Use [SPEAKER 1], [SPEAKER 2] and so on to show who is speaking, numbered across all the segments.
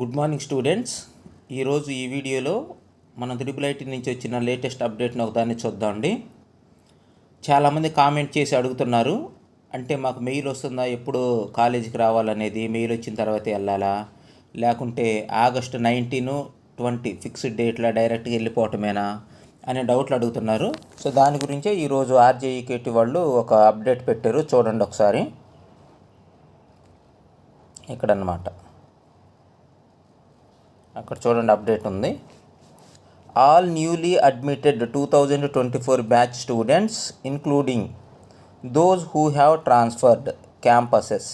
[SPEAKER 1] Good morning students. ఈరోజు ఈ వీడియోలో మన త్రిబుల్ ఐటీ నుంచి వచ్చిన లేటెస్ట్ అప్డేట్ని ఒకదాన్ని చూద్దామండి చాలామంది కామెంట్ చేసి అడుగుతున్నారు అంటే మాకు మెయిల్ వస్తుందా ఎప్పుడు కాలేజీకి రావాలనేది మెయిల్ వచ్చిన తర్వాత వెళ్ళాలా? లేకుంటే ఆగస్టు నైన్టీన్ ట్వంటీ ఫిక్స్డ్ డేట్లో డైరెక్ట్గా వెళ్ళిపోవటమేనా అనే డౌట్లు అడుగుతున్నారు. సో దాని గురించే ఈరోజు ఆర్జేఈకేటి వాళ్ళు ఒక అప్డేట్ పెట్టారు. చూడండి ఒకసారి. ఇక్కడ అన్నమాట అక్కడ చూడండి అప్డేట్ ఉంది. All newly admitted two thousand twenty four batch students including those who have transferred campuses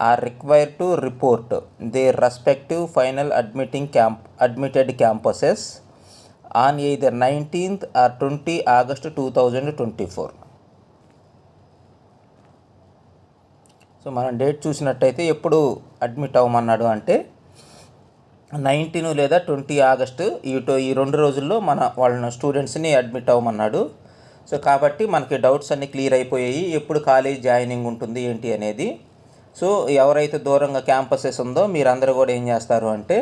[SPEAKER 1] are required to report the respective final admitting camp admitted campuses on either nineteenth or twenty August two thousand twenty four so మనం date చూసినట్టయితే ఎప్పుడు admit అవ్వమన్నాడు అంటే nineteen లేదా twenty August ఈ ఈ రెండు రోజుల్లో మన వాళ్ళ స్టూడెంట్స్ని అడ్మిట్ అవ్వమన్నాడు. సో కాబట్టి మనకి డౌట్స్ అన్నీ క్లియర్ అయిపోయాయి. ఎప్పుడు కాలేజ్ జాయినింగ్ ఉంటుంది ఏంటి అనేది. సో ఎవరైతే దూరంగా క్యాంపసెస్ ఉందో మీరందరూ కూడా ఏం చేస్తారు అంటే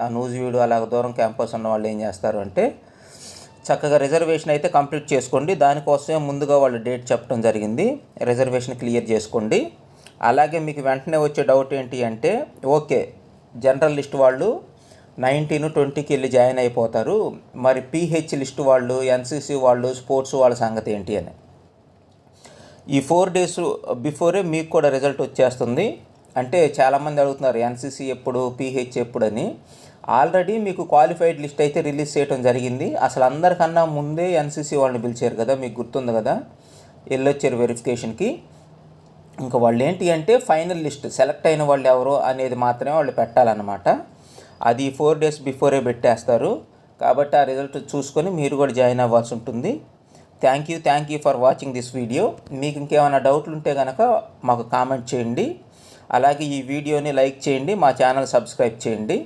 [SPEAKER 1] ఆ న్యూస్ వీడియో అలాగ దూరం క్యాంపస్ ఉన్న వాళ్ళు ఏం చేస్తారు అంటే చక్కగా రిజర్వేషన్ అయితే కంప్లీట్ చేసుకోండి. దానికోసమే ముందుగా వాళ్ళు డేట్ చెప్పడం జరిగింది. రిజర్వేషన్ క్లియర్ చేసుకోండి. అలాగే మీకు వెంటనే వచ్చే డౌట్ ఏంటి అంటే ఓకే జనరల్ లిస్ట్ వాళ్ళు నైన్టీన్ ట్వంటీకి వెళ్ళి జాయిన్ అయిపోతారు. మరి పీహెచ్ లిస్ట్ వాళ్ళు ఎన్సీసీ వాళ్ళు స్పోర్ట్స్ వాళ్ళ సంగతి ఏంటి అని. ఈ ఫోర్ డేస్ బిఫోరే మీకు కూడా రిజల్ట్ వచ్చేస్తుంది. అంటే చాలామంది అడుగుతున్నారు ఎన్సీసీ ఎప్పుడు పీహెచ్ ఎప్పుడని ఆల్రెడీ మీకు క్వాలిఫైడ్ లిస్ట్ అయితే రిలీజ్ చేయడం జరిగింది. అసలు అందరికన్నా ముందే ఎన్సీసీ వాళ్ళని పిలిచారు కదా మీకు గుర్తుంది కదా? వెళ్ళొచ్చారు వెరిఫికేషన్కి ఇంకా వాళ్ళు ఏంటి అంటే ఫైనల్ లిస్ట్ సెలెక్ట్ అయిన వాళ్ళు ఎవరు అనేది మాత్రమే వాళ్ళు పెట్టాలన్నమాట. అది ఫోర్ డేస్ బిఫోరే పెట్టేస్తారు. కాబట్టి ఆ రిజల్ట్ చూసుకొని మీరు కూడా జాయిన్ అవ్వాల్సి ఉంటుంది. Thank you thank you for watching this video. మీకు ఇంకేమైనా డౌట్లు ఉంటే కనుక మాకు కామెంట్ చేయండి. అలాగే ఈ వీడియోని లైక్ చేయండి మా ఛానల్ సబ్స్క్రైబ్ చేయండి.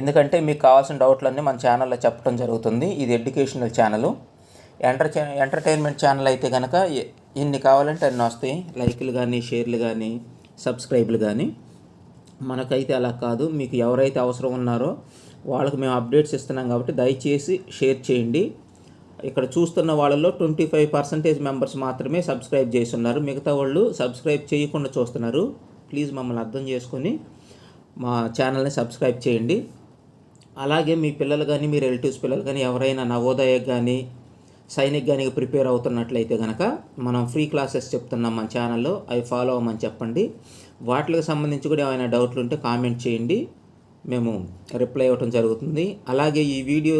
[SPEAKER 1] ఎందుకంటే మీకు కావాల్సిన డౌట్లన్నీ మన ఛానల్లో చెప్పడం జరుగుతుంది. ఇది educational channel. Enter entertainment channel అయితే కనుక ఎన్ని కావాలంటే అన్ని వస్తాయి. లైక్లు కానీ షేర్లు కానీ సబ్స్క్రైబ్లు కానీ మనకైతే అలా కాదు. మీకు ఎవరైతే అవసరం ఉన్నారో వాళ్ళకి మేము అప్డేట్స్ ఇస్తున్నాం కాబట్టి దయచేసి షేర్ చేయండి. ఇక్కడ చూస్తున్న వాళ్ళలో ట్వంటీ ఫైవ్ పర్సెంటేజ్ మెంబర్స్ మాత్రమే సబ్స్క్రైబ్ చేస్తున్నారు. మిగతా వాళ్ళు సబ్స్క్రైబ్ చేయకుండా చూస్తున్నారు. ప్లీజ్ మమ్మల్ని అర్థం చేసుకొని మా ఛానల్ని సబ్స్క్రైబ్ చేయండి. అలాగే మీ పిల్లలు కానీ మీ రిలేటివ్స్ పిల్లలు కానీ ఎవరైనా నవోదయ కానీ సైనిక్ కానీ ప్రిపేర్ అవుతున్నట్లయితే కనుక మనం ఫ్రీ క్లాసెస్ చెప్తున్నాం మన ఛానల్లో అవి ఫాలో అవ్వమని చెప్పండి. వాటికి సంబంధించి కూడా ఏమైనా డౌట్లు ఉంటే కామెంట్ చేయండి. మేము రిప్లై ఇవ్వటం జరుగుతుంది. అలాగే ఈ వీడియో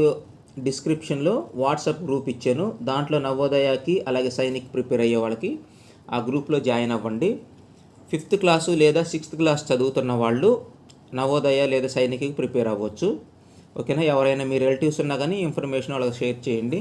[SPEAKER 1] డిస్క్రిప్షన్లో వాట్సాప్ గ్రూప్ ఇచ్చాను. దాంట్లో నవోదయకి అలాగే సైనిక్ ప్రిపేర్ అయ్యే వాళ్ళకి ఆ గ్రూప్లో జాయిన్ అవ్వండి. ఫిఫ్త్ క్లాసు లేదా సిక్స్త్ క్లాస్ చదువుతున్న వాళ్ళు నవోదయ లేదా సైనిక్కి ప్రిపేర్ అవ్వచ్చు. ఓకేనా? ఎవరైనా మీ రిలేటివ్స్ ఉన్నా కానీ ఇన్ఫర్మేషన్ వాళ్ళకి షేర్ చేయండి.